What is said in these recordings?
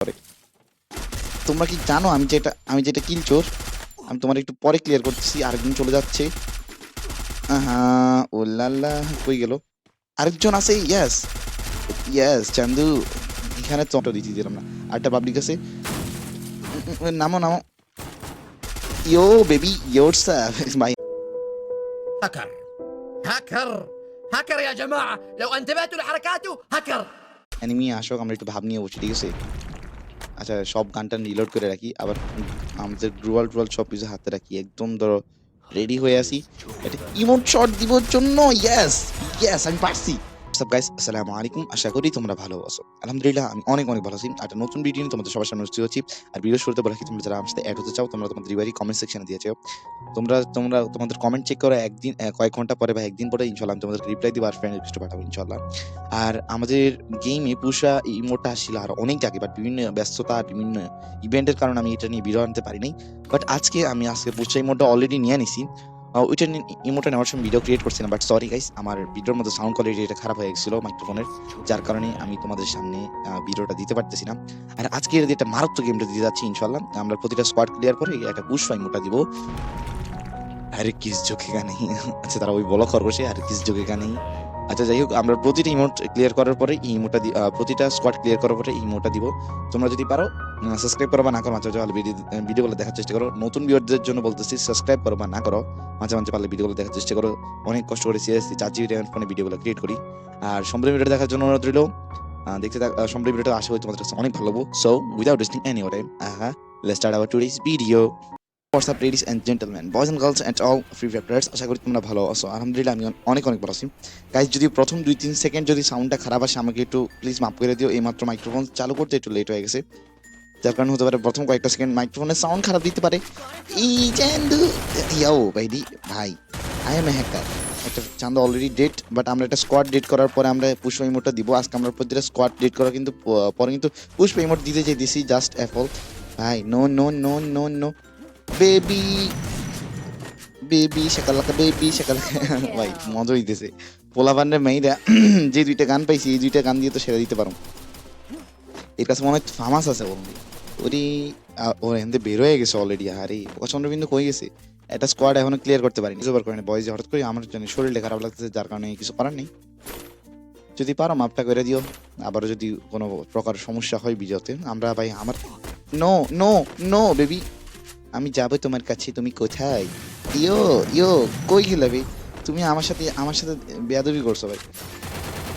করে তোমরা কি জানো আমি যেটা আমি যেটা কিল চোর আমি তোমার একটু পরে ক্লিয়ার করতেছি আরেকজন চলে যাচ্ছে আহা ও লাল্লা কই গেল আরেকজন আছে ইয়াস ইয়াস চান্দু এখানে তো অটো দিতে দিলাম না আরেকটা পাবলিক আছে উম, উম, উম, নামো নামো ইয়ো বেবি ইয়োর ভাই هكر هكر هكر يا جماعة لو انتبهتوا لحركاته هكر অ্যানিমি আসুক আমরা একটু ভাব নিয়ে বসি ঠিক আছে আচ্ছা সব গানটা রিলোড করে রাখি। আবার আমাদের গ্রুয়াল টুয়াল সব কিছু হাতে রাখি। একদম ধরো রেডি হয়ে আসি। এটা ইমোট শট দিবর জন্য? ইয়েস ইয়েস আমি পারছি। সব গাইস আসসালামু আলাইকুম আশা করি তোমরা ভালো আছো। আলহামদুলিল্লাহ, আমি অনেক অনেক ভালো আছি। একটা নতুন ভিডিও নিয়ে তোমাদের সবার সামনে উপস্থিত হচ্ছি। আর ভিডিও শুরুতে বলা কি তোমরা যারা আমার সাথে অ্যাড হতে চাও, তোমরা তোমাদের রিভারি কমেন্ট সেকশনে দিয়ে চাও তোমরা তোমরা, তোমাদের কমেন্ট চেক করো একদিন কয়েক ঘণ্টা পরে বা একদিন পরে ইনশাল্লাহ আমি তোমাদের রিপ্লাই দিব আর ফ্রেন্ড রিকোয়েস্ট পাঠাবো ইনশাল্লাহ আর আমাদের গেমে পুষা ইমোটটা আসছিল আর অনেক আগে বাট বিভিন্ন ব্যস্ততা আর বিভিন্ন ইভেন্টের কারণে আমি এটা নিয়ে ভিডিও আনতে পারিনি। বাট আজকে আমি, আজকে পুষা ইমোটটা অলরেডি নিয়ে নিছি। ওইটা ইমোটা নেওয়ার সময় ভিডিও ক্রিয়েট করছিলাম বাট সরি গাইস আমার ভিডিওর মধ্যে সাউন্ড কোয়ালিটি এটা খারাপ হয়ে গেছিল মাইক্রোফোনের যার কারণে আমি তোমাদের সামনে ভিডিওটা দিতে পারতেছি না। আর আজকে একটা মারাত্মক গেমটা দিতে যাচ্ছি ইনশাল্লাহ আমরা প্রতিটা স্কোয়াড ক্লিয়ার করে একটা পুষ্পা ইমোটা দিব। আরে কিস জোকেগা নেই। আচ্ছা তারা ওই বলো খরগোশে আর কিস জোকেগা নেই। আচ্ছা যাই হোক, আমরা প্রতিটা ইমোট ক্লিয়ার করার পরে ইমোটা প্রতিটা স্কোয়াড ক্লিয়ার করার পরে ইমোটা দিব। তোমরা যদি পারো সাবস্ক্রাইব করো বা না করো, মাঝে মাঝে ভিডিও ভিডিওগুলো দেখার চেষ্টা করো। নতুন ভিউয়ারদের জন্য বলতেছি সাবস্ক্রাইব করো বা না করো, মাঝে মাঝে পারলে ভিডিওগুলো দেখার চেষ্টা করো। অনেক কষ্ট করে সিরিয়াসলি চার জিবি র্যামের ফোনে ভিডিওগুলো ক্রিয়েট করি। আর সম্পূর্ণ ভিডিও দেখার জন্য অনুরোধ রইল। দেখতে সম্পূর্ণ ভিডিওটা আশা করি তোমাদের কাছে অনেক ভালো লাগবো। So without wasting any time ah let's start our today's video what's up ladies and gentleman boys and girls and all free players আশা করি তোমরা ভালো আছো। আলহামদুলিল্লাহ আমি অনেক অনেক ভালো আছি। গাইজ যদি প্রথম দুই তিন সেকেন্ড যদি সাউন্ডটা খারাপ আসে, আমাকে একটু প্লিজ মাফ করে দিও। এই মাত্র মাইক্রোফোন চালু করতে একটু লেট হয়ে গেছে। যার কারণে হতে পারে প্রথম কয়েকটা সেকেন্ড মাইক্রোফোনের সাউন্ড খারাপ দিতে পারে। এই চান্দু ইয়াও ভাইডি ভাই আই এম এ হ্যাকার একটা চান্দু অলরেডি ডেট বাট আমরা একটা স্কোয়াড ডেট করার পরে আমরা পুষ্প ইমোটটা দিব। আজকে আমরা প্রতিটা স্কোয়াড ডেট করা কিন্তু পরে কিন্তু পুষ্প ইমোট দিতে চাইতেছি জাস্ট অ্যাপল ভাই no no no no no baby baby সেকালাকা baby সেকালাকা ভাই মজা হইতেছে। পোলাপানের মেয়েরা যে দুইটা গান পাইছি এই দুইটা গান দিয়ে তো সেরা দিতে পারো। এর কাছে মনে হয় ফামাস আছে বলবি ওরি ওর এখান থেকে বের হয়ে গেছে অলরেডি আরে চন্দ্রবিন্দু কই গেছে? একটা স্কোয়াড এখনও ক্লিয়ার করতে পারিনি। জোবার করেনি বয়স হঠাৎ করে আমার জন্য শরীরটা খারাপ লাগতেছে যার কারণে কিছু করার নেই। যদি পারো মাপটা করে দিও। আবারও যদি কোনো প্রকার সমস্যা হয় বিজয়তে আমরা ভাই আমার নো নো নো বেবি আমি যাব তোমার কাছে তুমি কোথায়? ইয়ো ইয়ো কই গেলে তুমি আমার সাথে আমার সাথে বেয়াদবি করছ ভাই।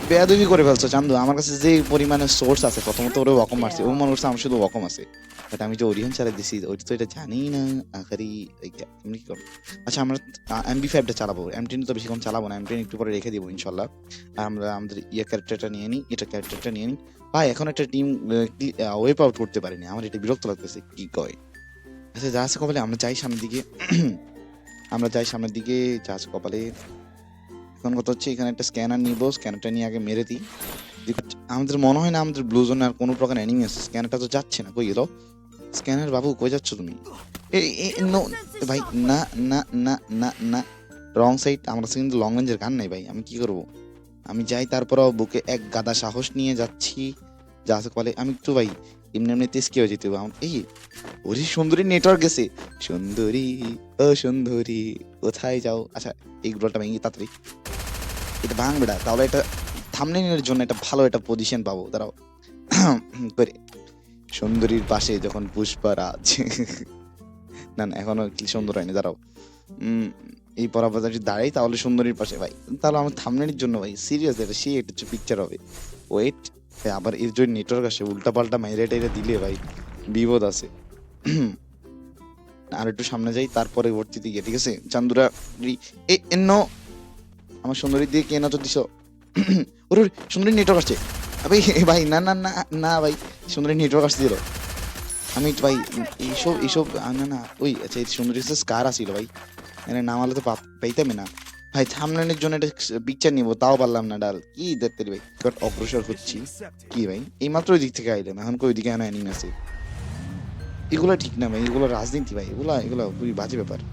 বেয়াদবি করে ফেলছো চান্দু। আমার কাছে যে পরিমাণে সোর্স আছে প্রথমত ওরে ওয়াকম মারছে। ও মনে করছে আমার শুধু ওয়াকম আছে। বাট আমি যে ওরিয়ন চালাই দিছি ওইটা তো এটা জানি না আখারি তুমি কি করো আচ্ছা আমরা এমবি ফাইভটা চালাবো। এম টেন তো বেশিক্ষণ চালাবো না। এম টেন একটু পরে রেখে দিব ইনশাল্লাহ। আর আমরা আমাদের ইয়ে ক্যারেক্টারটা নিয়ে নিই এটা ক্যারেক্টারটা নিয়ে নিই ভাই এখন একটা টিম ওয়েপ আউট করতে পারিনি। আমার এটা বিরক্ত লাগতেছে কি কয়? আচ্ছা আছে কপালে, আমরা যাই সামনের দিকে। আমরা যাই সামনের দিকে আছে কপালে। এখন কথা হচ্ছে, এখানে একটা স্ক্যানার নিব স্ক্যানারটা নিয়ে আগে মেরে দিই। আমাদের মনে হয় না আমাদের ব্লু জোনে আর কোনো প্রকার অ্যানিমি আছে। স্ক্যানারটা তো যাচ্ছে না, কই গেল? স্ক্যানার বাবু, কই যাচ্ছ তুমি? ভাই, না না না না না। রং সাইড আমার কাছে কিন্তু লং রেঞ্জের গান নাই, ভাই। আমি কি করব? আমি যাই তারপরও বুকে এক গাদা সাহস নিয়ে যাচ্ছি। যা আছে কপালে, আমি একটু, ভাই এমনি এমনি তেজকে হয়ে যেতে এই, ওরে সুন্দরী নেটওয়ার্ক গেছে। সুন্দরী, ও সুন্দরী, কোথায় যাও? আচ্ছা এই গ্রোলটা ভেঙে তাড়াতাড়ি। এটা ভাঙ বেটা তাহলে এটা থামনেলের জন্য একটা ভালো একটা পজিশন পাবো। দাঁড়াও। করে। সুন্দরীর পাশে যখন পুষ্পারাজ না না, এখনও কি সুন্দর হয়নি, দাঁড়াও। এই যদি দাঁড়াই, তাহলে সুন্দরীর পাশে, ভাই, তাহলে আমার থামনেলের জন্য, ভাই সিরিয়াস এটা সেই একটা পিকচার হবে। ওয়েট আবার এর জন্য নেটওয়ার্ক আসে উল্টা পাল্টা মাইরে টাইরে দিলে ভাই বিপদ আছে। আর একটু সামনে যাই তারপরে ভর্তি দিকে ঠিক আছে? চান্দুরা এ এ, নো। আমার সুন্দরী দিয়ে কে না তো দিছ? ওরে সুন্দরী নেটওয়ার্ক আসছে। আবে ভাই না না না না ভাই সুন্দরী নেটওয়ার্ক আসছে দিল আমি ভাই এইসব এইসব না না ওই আচ্ছা সুন্দরী স্কার আসিল ভাই। নামালে তো পা- পাইতামই না। ভাই থামলানের জন্য একটা পিকচার নিব, তাও পারলাম না, ডাল। কি দেখতে ভাই? এবার অগ্রসর হচ্ছি। কি ভাই? এই মাত্র ওই দিক থেকে আইলাম এখন কই দিকে এনে অ্যানিম আছে? এগুলো ঠিক না ভাই, এগুলো রাজনীতি ভাই, এগুলো এগুলো খুবই বাজে ব্যাপার।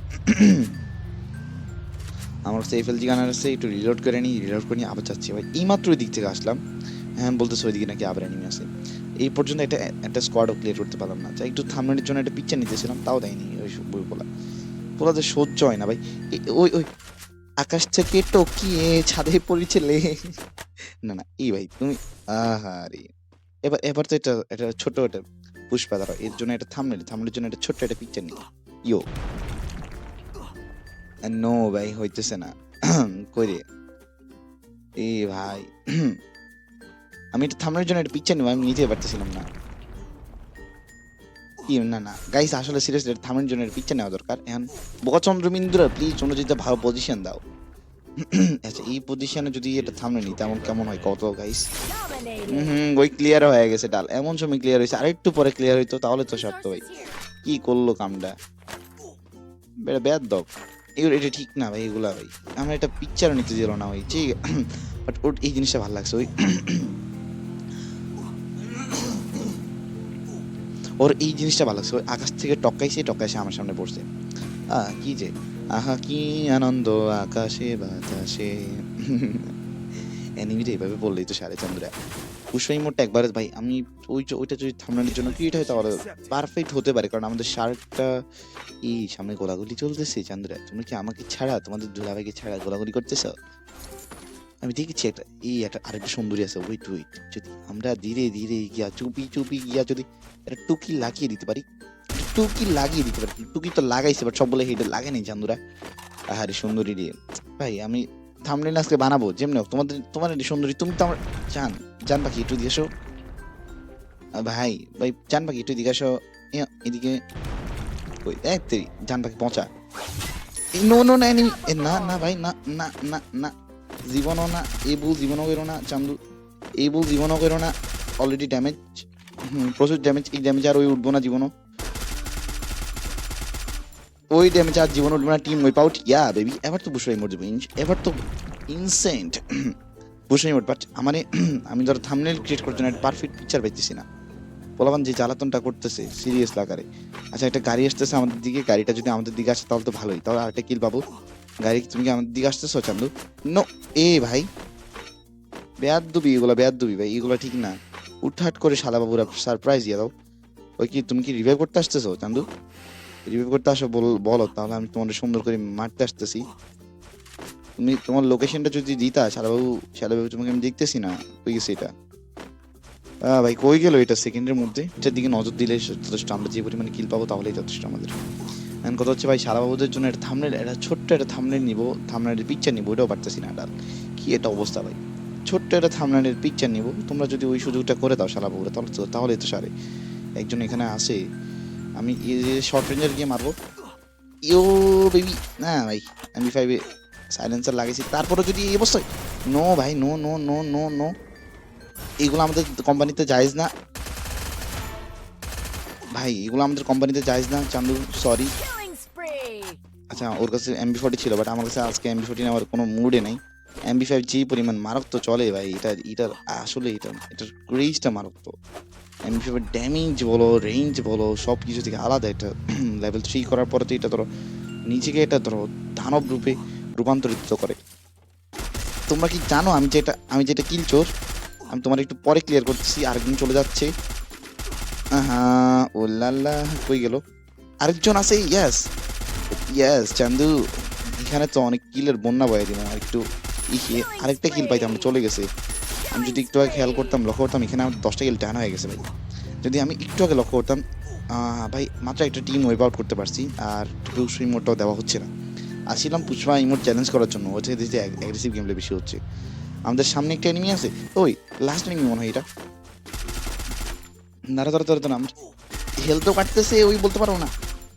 আমার সেফ এলজি গানার আছে, একটু রিলোড করে নিই রিলোড করে নিয়ে আবার যাচ্ছি ভাই। এই মাত্র ওই দিক থেকে আসলাম। হ্যাঁ বলতেছে ওইদিকে নাকি আবার এনিমি আছে। এই পর্যন্ত একটা একটা স্কোয়াডও ক্লিয়ার করতে পারলাম না। যা একটু থামনের জন্য একটা পিকচার নিতেছিলাম, তাও দেয়নি ওই সব বলা পোলাতে সহ্য হয় না ভাই। ওই ওই আকাশ থেকে টকিয়ে ছাদে পড়েছিলে। না না, এই ভাই, তুমি, আহারে। এবার এবার তো এটা এটা ছোট একটা পুষ্পা, দাঁড়াও, এর জন্য একটা থামনেল থামনের জন্য একটা ছোট্ট একটা পিকচার নিই ইয়ো। নো ভাই, হইতেছে না। কই এ ভাই, আমি এটা থামনের জন্য একটা পিকচার নিব, আমি নিতে পারতেছিলাম না। কি না না। গাইস আসলে সিরিয়াসলি জন্য একটা পিকচার নেওয়া দরকার। এখন বকাচন্দ্রবিন্দুরা প্লিজ তোমরা যদি ভালো পজিশন দাও। আচ্ছা এই পজিশনে যদি এটা থামনে নি তেমন কেমন হয়? কত গাইস হুম ওই ক্লিয়ার হয়ে গেছে ডাল। এমন সময় ক্লিয়ার হয়েছে আরেকটু পরে ক্লিয়ার হইতো তাহলে তো শর্ত ভাই। কি করল কামটা? বেটা ব্যাদ দক এগুলো এটা ঠিক না ভাই এগুলা ভাই। আমরা এটা পিকচারও নিতে দিল না ভাই ঠিক। বাট ওর এই জিনিসটা ভালো লাগছে ওই। ওর এই জিনিসটা ভালো লাগছে। আকাশ থেকে টকাইছে টকাইছে আমার সামনে পড়ছে। আহ, কি যে। আহা, কি আনন্দ আকাশে, বাতাসে। অ্যানিমিটা এইভাবে বললেই তো সাড়ে চন্দ্রা পুষ্পাই মোটটা একবার, ভাই, আমি ওই ওইটা যদি থামলানোর জন্য ক্রিয়েট হয় তাহলে পারফেক্ট হতে পারে। কারণ আমাদের শার্টটা এই সামনে গোলাগুলি চলতেছে চান্দ্রা তুমি কি আমাকে ছাড়া, তোমাদের দুলাভাইকে ছাড়া গোলাগুলি করতেছ? আমি দেখেছি একটা, এই একটা আরেকটা সুন্দরী আছে ওয়েট ওয়েট যদি আমরা ধীরে ধীরে গিয়া চুপি চুপি গিয়া যদি একটা টুকি লাগিয়ে দিতে পারি, টুকি লাগিয়ে দিতে পারি, টুকি তো লাগাইছে বাট সব বলে হেঁটে লাগে নাই চান্দুরা আহারে সুন্দরী রে। ভাই, আমি থামলেন আজকে বানাবো, যেমনি হোক, তোমাদের, তোমার এটি সুন্দরী, তুমি তো আমার, জান জান পাখি, একটু দিয়ে আসো। ভাই ভাই, জান পাখি, একটু দিকে আসো। এদিকে এই, তেরি, জান পাখি পৌঁছা নো নো না না না, ভাই, না না না না জীবনও না, এই ভুল জীবনও করো না, চান্দু, এই ভুল জীবনও করো না অলরেডি ড্যামেজ প্রচুর ড্যামেজ এই ড্যামেজ আর ওই উঠবো না জীবনও। ওই ড্যামেজ আর জীবন উঠবো না টিম ওই পাউট ইয়া বেবি এবার তো বুসরাই মোট যাব এবার তো ইনসেন্ট বুসরাই মোট বাট আমার, আমি ধরো থামনেল ক্রিয়েট জন্য একটা পারফেক্ট পিকচার পাইতেছি না। পোলাবান যে জ্বালাতনটা করতেছে সিরিয়াস লাগারে আচ্ছা একটা গাড়ি আসতেছে আমাদের দিকে, গাড়িটা যদি আমাদের দিকে আসে, তাহলে তো ভালোই, তাহলে আরেকটা কিল পাবো। গাড়ি তুমি কি আমার দিকে আসতেছো, চান্দু? নো এ ভাই বেয়াদ দুবি এগুলো বেয়াদ দুবি ভাই, এগুলো ঠিক না। উঠাট করে শালা বাবুরা সারপ্রাইজ দিয়ে দাও। ওই কি তুমি কি রিভাইভ করতে আসতেছো, চান্দু? রিভাইভ করতে আসো বল- বলো, তাহলে আমি তোমাদের সুন্দর করে মারতে আসতেছি। তুমি তোমার লোকেশনটা যদি দিতা, শালাবাবু শালাবাবু তোমাকে আমি দেখতেছি না কই গেছে এটা ভাই, কই গেল এটা সেকেন্ডের মধ্যে? এটার দিকে নজর দিলে যথেষ্ট, আমরা যে পরিমাণে কিল পাবো তাহলেই যথেষ্ট আমাদের। এখন কথা হচ্ছে, ভাই, শালাবাবুদের জন্য একটা থামনেল একটা ছোট্ট একটা থামনেল নিবো থামনেলের পিকচার নিবো ওটাও পারতেছি না, ডাল। কি এটা অবস্থা, ভাই? ছোট্ট একটা থামনেলের পিকচার নিবো, তোমরা যদি ওই সুযোগটা করে দাও শালাবাবুরা, তাহলে তো তাহলে তো সারে। একজন এখানে আসে, আমি শর্ট রেঞ্জের গিয়ে মারবো। ইও বেবি না, ভাই এমবি ফাইভে সাইলেন্সার লাগাইছি। তারপরে যদি এই অবস্থায় নো ভাই no no no no no এগুলো আমাদের কোম্পানিতে জায়েজ না। ভাই, এগুলো আমাদের কোম্পানিতে জায়েজ না, চান্দু সরি. আচ্ছা ওর কাছে এমবি ফোর্টি ছিল বাট আমার কাছে আজকে এমবি ফোর্টি নেওয়ার কোনো মুডে নেই। এমবি ফাইভ যে পরিমাণ মারক তো চলে ভাই, এটা এটার আসলে এটা, এটার ক্রেজটা মারক তো এমবি ফাইভের ড্যামেজ বলো রেঞ্জ বলো সব কিছু থেকে আলাদা এটা লেভেল থ্রি করার পরে তো এটা ধরো, নিজেকে এটা ধরো দানব রূপে রূপান্তরিত করে। তোমরা কি জানো আমি যেটা আমি যেটা কিল চোর? আমি তোমার একটু পরে ক্লিয়ার করতেছি আরেকজন চলে যাচ্ছে। হ্যাঁ ও লাল্লা কই গেল? আরেকজন আছে ইয়াস ইয়াস চান্দু এখানে তো অনেক কিলের বন্যা বয়ে দিলাম, আর একটু আরেকটা কিল পাইতাম চলে গেছে। আমি যদি একটু আগে খেয়াল করতাম, লক্ষ্য করতাম এখানে আমার দশটা কিল টান হয়ে গেছে ভাই। যদি আমি একটু আগে লক্ষ্য করতাম ভাই, মাত্র একটা টিম ওয়েব আউট করতে পারছি, আর পুষ্পা ইমোটটাও দেওয়া হচ্ছে না। আসছিলাম পুষ্পা ইমোট চ্যালেঞ্জ করার জন্য, হচ্ছে যে অ্যাগ্রেসিভ গেমলে বেশি হচ্ছে। আমাদের সামনে একটা এনিমি আছে। ওই লাস্ট এনিমি মনে হয় এটা। দাঁড়া দাঁড়া দাঁড়া দাঁড়া আমরা হেলথও কাটতেছে, ওই বলতে পারব না।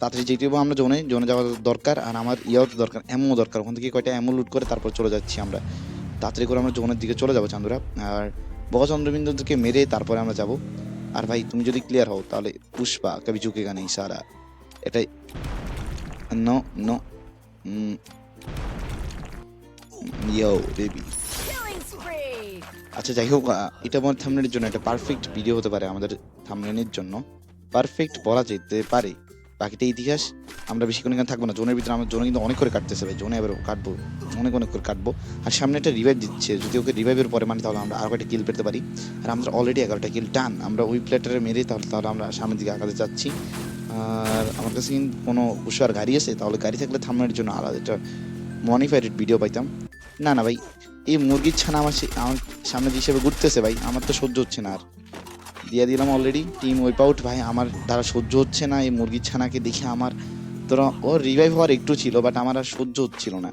তাড়াতাড়ি যেতে হবে আমরা জোনে জোনে যাওয়া দরকার আর আমার ইয়াও দরকার, এমও দরকার। ওখান থেকে কয়টা এমও লুট করে তারপর চলে যাচ্ছি আমরা। তাড়াতাড়ি করে আমরা জোনের দিকে চলে যাব চান্দুরা। আর বড় চন্দ্রবিন্দুকে মেরে তারপরে আমরা যাব। আর ভাই, তুমি যদি ক্লিয়ার হও, তাহলে পুষ্পা কবি ঝুঁকেগা নেই সারা এটাই। No no baby. আচ্ছা যাই হোক এটা আমার থামনেলের জন্য একটা পারফেক্ট ভিডিও হতে পারে আমাদের থামনেলের জন্য। পারফেক্ট বলা যেতে পারে। বাকিটা ইতিহাস, আমরা বেশিক্ষণ এখানে থাকব না। জোনের ভিতরে আমার জোনে কিন্তু অনেক করে কাটতেছে ভাই, জোনে এবার কাটবো, অনেক অনেক করে কাটবো। আর সামনে একটা রিভাইভ দিচ্ছে, যদি ওকে রিভাইভের পরে মানে তাহলে আমরা আরও একটা কিল পেতে পারি। আর আমরা অলরেডি এগারোটা কিল টান আমরা ওই প্লেটারে মেরে তাহলে তাহলে আমরা সামনের দিকে আগাতে যাচ্ছি আর আমার কাছে কিন্তু কোনো উষার গাড়ি আছে, তাহলে গাড়ি থাকলে থামানোর জন্য আলাদা একটা মডিফাইড ভিডিও পাইতাম। না না ভাই, এই মুরগির ছানা আমার আমার সামনে হিসেবে ঘুরতেছে ভাই, আমার তো সহ্য হচ্ছে না আর। দিয়ে দিলাম অলরেডি টিম ওয়েপ আউট ভাই, আমার দ্বারা সহ্য হচ্ছে না, এই মুরগির ছানাকে দেখে আমার তোরা ওর রিভাইভ হওয়ার একটু ছিল বাট আমার আর সহ্য হচ্ছিল না।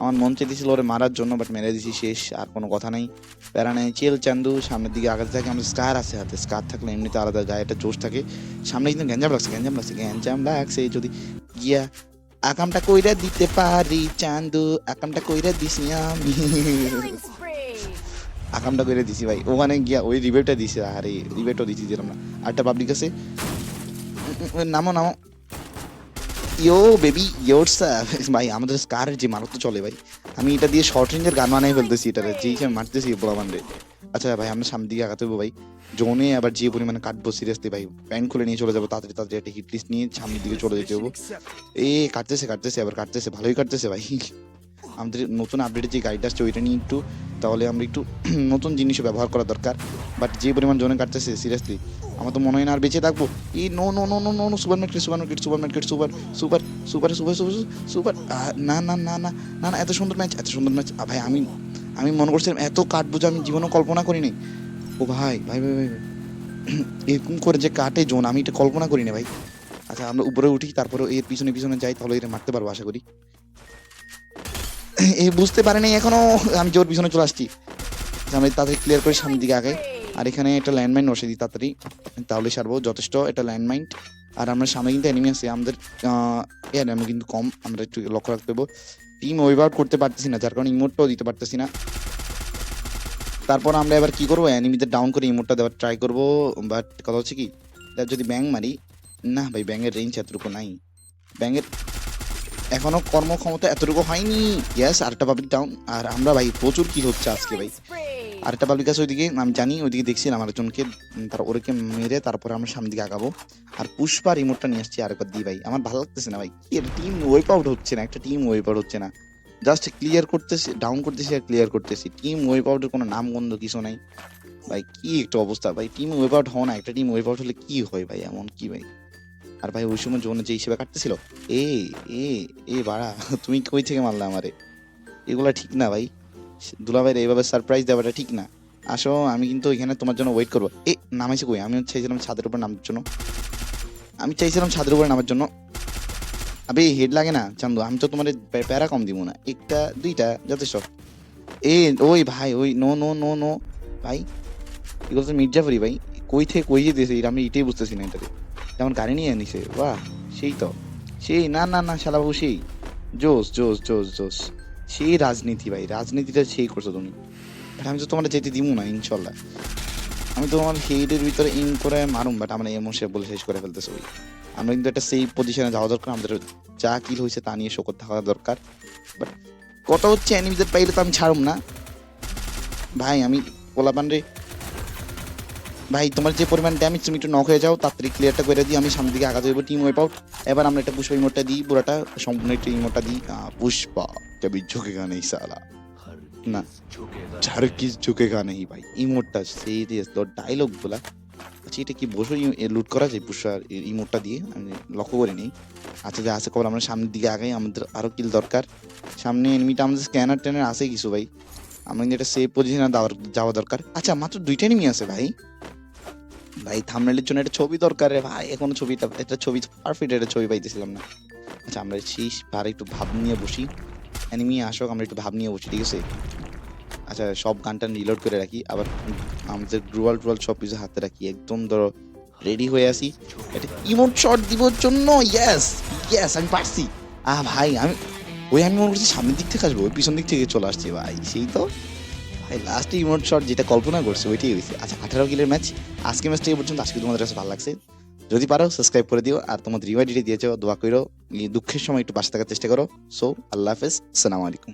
আমার মন চেয়েছিল ওরে মারার জন্য বাট মেরে দিছি শেষ, আর কোনো কথা নেই। প্যারা নেই। চেল চান্দু, সামনের দিকে আগাতে থাকে আমাদের স্কার আছে হাতে। স্কার থাকলে এমনিতে আলাদা গায়ে একটা জোশ থাকে। সামনে কিন্তু গ্যাঞ্জাম লাগছে গ্যাঞ্জাম লাগছে গ্যাঞ্জাম লাগছে। যদি গিয়া আকামটা কইরা দিতে পারি, চান্দু, আকামটা কইরা দিছি আমি. আকামটা করে দিছি ভাই। ওখানে গিয়া ওই রিভেটটা দিছে, আরে রিবেটও দিছি দিলাম না। আরেকটা পাবলিক আছে। নামো নামো। ইয়ো বেবি ইয়োর ভাই, আমাদের স্কারের যে মারত চলে ভাই। আমি এটা দিয়ে শর্ট রেঞ্জের গান বানাই ফেলতেছি এটারে। যেই হিসেবে মারতেছি বলাবান রে আচ্ছা ভাই, আমরা সামনের দিকে আগাতে ভাই। জোনে আবার যে পরিমাণে কাটবো সিরিয়াসলি ভাই। প্যান্ট খুলে নিয়ে চলে যাব, তাড়াতাড়ি তাড়াতাড়ি একটা হিট লিস্ট নিয়ে সামনের দিকে চলে যেতে হব এ, কাটতেছে কাটতেছে, আবার কাটতেছে, ভালোই কাটতেছে ভাই। আমাদের নতুন আপডেটের যে গাড়িটা আসছে, ওইটা নিয়ে একটু, তাহলে আমরা একটু নতুন জিনিসও ব্যবহার করা দরকার। বাট যে পরিমাণ জনে কাটতেছে সিরিয়াসলি আমার তো মনে হয় না আর বেঁচে থাকব। এই no no no no no no supermarket supermarket supermarket super super super super super super না না না না না না, এত সুন্দর ম্যাচ এত সুন্দর ম্যাচ ভাই, আমি আমি মনে করছিলাম এত কাটবো যে আমি জীবনেও কল্পনা করি করিনি ও ভাই ভাই ভাই ভাই ভাই। এরকম করে যে কাটে জোন আমি এটা কল্পনা করি না, ভাই। আচ্ছা আমরা উপরে উঠি, তারপরে এর পিছনে পিছনে যাই, তাহলে এটা মারতে পারব, আশা করি। এ বুঝতে পারেনি, এখনও আমি জোর পিছনে চলে আসছি। আমি তাড়াতাড়ি ক্লিয়ার করে সামনের দিকে আগে। আর এখানে একটা ল্যান্ডমাইন বসে দিই তাড়াতাড়ি। তাহলে সারবো, যথেষ্ট একটা ল্যান্ডমাইন আর আমরা সামনে কিন্তু এনিমি আছে, আমাদের এর আমি কিন্তু কম, আমরা একটু লক্ষ্য রাখতে হবে টিম ওয়েভ আউট করতে পারতেছি না, যার কারণে ইমোটটাও দিতে পারতেছি না। তারপর আমরা এবার কি করব? অ্যানিমিদের ডাউন করে ইমোটটা দেওয়ার ট্রাই করব। বাট কথা হচ্ছে কি যদি ব্যাং মারি, না ভাই ব্যাঙের রেঞ্জ এতটুকু নাই। ব্যাঙের এখনও কর্মক্ষমতা এতটুকু হয়নি। ইয়াস আরেকটা পাবলিক ডাউন আর আমরা ভাই, প্রচুর কি হচ্ছে আজকে ভাই? আরেকটা পাবলিক আছে ওইদিকে, আমি জানি, ওইদিকে দেখছিলাম আরেকজনকে তার ওরকে মেরে তারপরে আমরা সামনের দিকে আগাবো। আর পুষ্পা রিমোটটা নিয়ে আসছি আরেকবার দিই ভাই। আমার ভালো লাগতেছে না ভাই। কি টিম ওয়েপ আউট হচ্ছে না, একটা টিম ওয়েপ আউট হচ্ছে না। জাস্ট ক্লিয়ার করতেছি ডাউন করতেছি আর ক্লিয়ার করতেছি। টিম ওয়েপ আউটের কোনো নাম গন্ধ কিছু নাই। ভাই, কি একটা অবস্থা। ভাই টিম ওয়েপ আউট হও না, একটা টিম ওয়েপ আউট হলে কি হয় ভাই? এমন কি ভাই? আর ভাই, ওই সময় জোনে যে হিসেবে কাটতেছিল, এ এ এ, বাড়া, তুমি কই থেকে মারলে আমারে? এগুলা ঠিক না ভাই। দুলাভাইয়ের এইভাবে সারপ্রাইজ দেওয়াটা ঠিক না। আসো, আমি কিন্তু এখানে তোমার জন্য ওয়েট করব। এ, নামাইছে কই? আমি চাইছিলাম ছাদের উপর নামার জন্য। আমি চাইছিলাম ছাদের উপরে নামার জন্য। আবে হেড লাগে না, চান্দু। আমি তো তোমার প্যারা কম দিব না। একটা, দুইটা, যথেষ্ট। এ, ওই ভাই, ওই নো নো নো নো ভাই, এগুলো তো মির্জাফরি ভাই। কই থেকে কই এটা আমি এটাই বুঝতেছি না এটাতে। যেমন গাড়ি নিয়ে নিছে। বাহ, সেই তো। সেই, না না না শালাবাবু সেই। জোস জোস জোস জোস সেই রাজনীতি ভাই, রাজনীতিটা সেই করছ তুমি। আমি তো তোমার যেতে দিব না, ইনশাল্লাহ। আমি তো তোমার হেডের ভিতরে ইন করে মারুম, বাট আমরা এমন সে বলে শেষ করে ফেলতেছে ওই আমরা কিন্তু একটা সেই পজিশনে যাওয়া দরকার, আমাদের যা কিল হয়েছে তা নিয়ে শোকর থাকা দরকার। বাট কথা হচ্ছে এনিমিদের পাইলে তো আমি ছাড়ুম না। ভাই, আমি পোলাপান রে ভাই, তোমার যে পরিমাণ ড্যামেজ তুমি একটু নক হয়ে যাও তাড়াতাড়ি ক্লিয়ারটা করে দিই, আমি সামনের দিকে আগাতে হইব টিম ওয়েপ আউট এবার আমরা একটা পুষ্পা ইমোটটা দিই, পুরোটা সম্পূর্ণ একটা ইমোটটা দিই। পুষ্পা কবি ঝুঁকেগা নেই সালা। না চার কিস ঝুঁকেগা নেই ভাই ইমোটটা সিরিয়াস তোর ডায়লগগুলা। আচ্ছা এটা কি বসে লুট করা যায় পুষ্পার ইমোটটা দিয়ে? আমি লক্ষ্য করে নিই আচ্ছা যা আছে খবর, আমরা সামনের দিকে আগাই, আমাদের আরও কিল দরকার। সামনে এনিমিটা আমাদের স্ক্যানার ট্যানার আছে কিছু ভাই। কিন্তু একটা সেফ পজিশনে যাওয়া দরকার। আচ্ছা মাত্র দুইটা এনিমি আছে ভাই। ভাই থামনেলের জন্য একটা ছবি দরকার রে ভাই। এখনও ছবিটা, একটা ছবি পারফেক্ট একটা ছবি পাইতেছিলাম না। আচ্ছা আমরা শেষ আর একটু ভাব নিয়ে বসি। অ্যানিমি আসক আমরা একটু ভাব নিয়ে বসি, ঠিক আছে? আচ্ছা সব গানটা রিলোড করে রাখি। আবার আমাদের গ্রুয়াল টুয়াল সব কিছু হাতে রাখি। একদম ধরো রেডি হয়ে আসি একটা ইমোট শট দিবার জন্য ইয়েস ইয়েস আমি পারছি। আহ, ভাই, আমি, ওই আমি মনে করছি সামনের দিক থেকে আসব পিছন দিক থেকে চলে আসছি, ভাই। সেই তো? ভাই লাস্ট ইমোট শট যেটা কল্পনা করছে, ওইটাই হয়েছে আচ্ছা আঠারো কিলের ম্যাচ আজকে ম্যাচটা এই পর্যন্ত, আজকে তোমাদের কাছে ভালো লাগছে। যদি পারো সাবস্ক্রাইব করে দিও। আর তোমাদের রিওয়ার্ড দিয়েছ, দোয়া করো দুঃখের সময় একটু পাশে থাকার চেষ্টা করো। সো আল্লাহ হাফেজ, আসসালামু আলাইকুম।